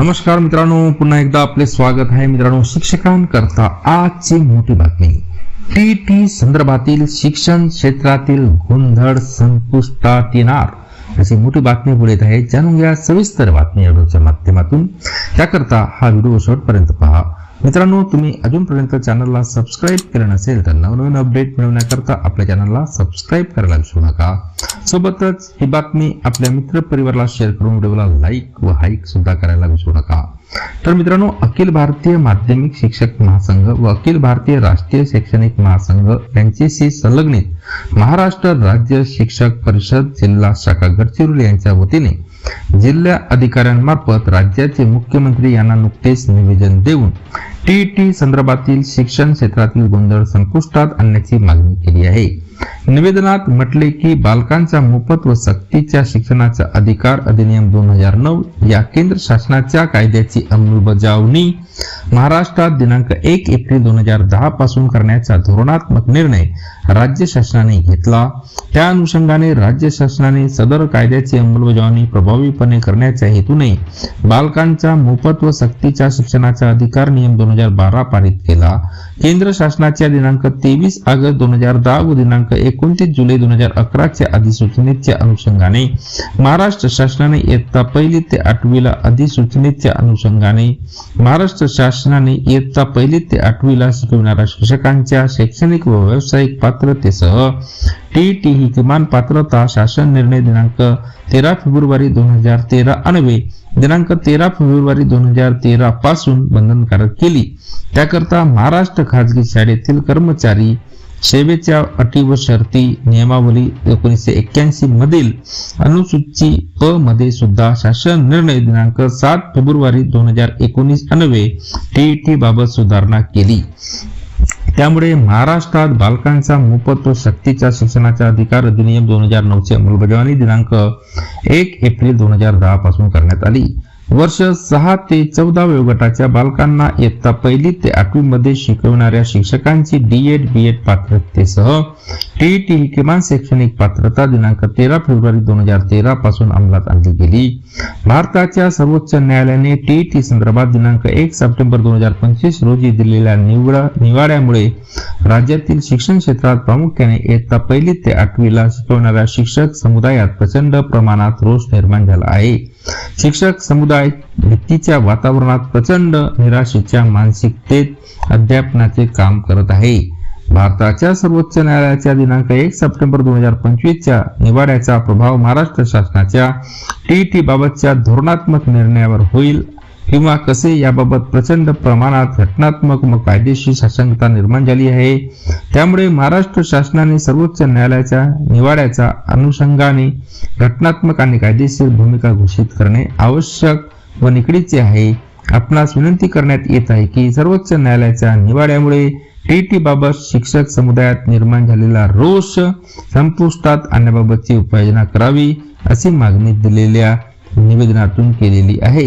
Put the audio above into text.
नमस्कार मित्रांनो पुन्हा एकदा आपले स्वागत आहे मित्रांनो शिक्षकांकरता आजची मोठी बातमी. टी टी संदर्भातील शिक्षण क्षेत्रातील गोंधळ संपुष्टात येणार. अशी मोठी बातमी बोलत आहे. जाणून घ्या सविस्तर बातमी व्हिडिओच्या माध्यमातून. त्याकरता हा व्हिडिओ शेवटपर्यंत पहा. मित्रांनो तुम्ही अजूनपर्यंत चॅनलला सबस्क्राईब केलं नसेल तर नवनवीन अपडेट मिळवण्याकरता आपल्या चॅनलला सबस्क्राईब करायला विसरू नका. सोबतच ही बातमी आपल्या मित्र परिवाराला शेअर करून व्हिडिओला लाईक व हाईक सुद्धा करायला विसरू नका. तर मित्रांनो अखिल भारतीय माध्यमिक शिक्षक महासंघ व अखिल भारतीय राष्ट्रीय शैक्षणिक महासंघ यांच्याशी संलग्नित महाराष्ट्र राज्य शिक्षक परिषद जिल्हा शाखा गडचिरोली यांच्या वतीने जिल्हा अधिकाऱ्यांमार्फत राज्याचे मुख्यमंत्री यांना नुकतेच निवेदन देऊन टी टी संदर्भातील शिक्षण क्षेत्रातील गोंधळ संपुष्टात आणण्याची मागणी केली आहे. निवेदनात म्हटले की बालकांच्या मोफत व सक्तीच्या शिक्षणाचा अधिकार अधिनियम दोन हजार नऊ या केंद्र शासनाच्या कायद्याची अंमलबजावणी महाराष्ट्रात दिनांक एक एप्रिल दोन हजार दहा पासून करण्याचा धोरणात्मक निर्णय राज्य शासनाने घेतला. त्या अनुषंगाने राज्य शासनाने सदर कायद्याची अंमलबजावणी प्रभावीपणे करण्याच्या हेतूने बालकांच्या मोफत व सक्तीच्या शिक्षणाचा अधिकार नियम दोन हजार बारा पारित केला. केंद्र शासनाच्या दिनांक तेवीस ऑगस्ट दोन हजार दहा व दिनांक एक एकोणतीस जुलै दोन हजार अकराच्या अधिसूचनेच्या अनुषंगाने महाराष्ट्र शासनाने इयत्ता पहिली ते आठवीला अधिसूचनेच्या अनुषंगाने महाराष्ट्र शासनाने इयत्ता पहिली ते आठवीला शिकविणाऱ्या शिक्षकांच्या शैक्षणिक व व्यावसायिक पात्रतेसह टी टी ही किमान पात्रता शासन निर्णय दिनांक तेरा फेब्रुवारी दोन हजार तेरा अन्वे दिनांक तेरा फेब्रुवारी दोन हजार तेरा पासून बंधनकारक केली. त्याकरता महाराष्ट्र खाजगी शाळेतील कर्मचारी सेवेच्या अटी व शर्ती नियमावली एकोणीसशे एक्क्याऐंशी मधील अनुसूची प मध्ये सुद्धा शासन निर्णय दिनांक सात फेब्रुवारी दोन हजार एकोणीस अन्वे टीईटी बाबत सुधारणा केली. त्यामुळे महाराष्ट्रात बालकांचा मोफत व सक्तीच्या शिक्षणाचा अधिकार अधिनियम दोन हजार नऊची अंमलबजावणी दिनांक एक एप्रिल दोन हजार दहा पासून करण्यात आली. वर्ष सहा ते चौदा वयोगटाच्या बालकांना इयत्ता पहिली ते आठवी मध्ये शिकवणाऱ्या शिक्षकांची डी एड बी एड पात्रतेसह टीईटी ही किमान शैक्षणिक पात्रता दिनांक तेरा फेब्रुवारी दोन हजार तेरा पासून अंमलात आणली गेली. भारताच्या सर्वोच्च न्यायालयाने टीईटी संदर्भात दिनांक एक सप्टेंबर दोन हजार पंचवीस रोजी दिलेल्या निवडा निवाड्यामुळे राज्यातील शिक्षण क्षेत्रात प्रामुख्याने इयत्ता पहिली ते आठवीला शिकवणाऱ्या शिक्षक समुदायात प्रचंड प्रमाणात रोष निर्माण झाला आहे. शिक्षक समुदाय भीतीच्या वातावरणात प्रचंड निराशेच्या मानसिकतेत अध्यापनाचे काम करत आहे. भारताच्या सर्वोच्च न्यायालयाच्या दिनांक एक सप्टेंबर दोन हजार पंचवीसच्या निवाड्याचा प्रभाव महाराष्ट्र शासनाच्या टीईटी बाबतच्या धोरणात्मक निर्णयावर होईल. किंवा कसे याबाबत प्रचंड प्रमाणात घटनात्मक व कायदेशीर साशंकता निर्माण झाली आहे? त्यामुळे महाराष्ट्र शासनाने सर्वोच्च न्यायालयाच्या निवाड्याच्या अनुषंगाने घटनात्मक आणि कायदेशीर भूमिका घोषित करणे आवश्यक व निकडीचे आहे. आपणास विनंती करण्यात येत आहे की सर्वोच्च न्यायालयाच्या निवाड्यामुळे टी बाबत शिक्षक समुदायात निर्माण झालेला रोष संपुष्टात आणण्याबाबतची उपाययोजना करावी अशी मागणी दिलेल्या निवेदनातून केलेली आहे.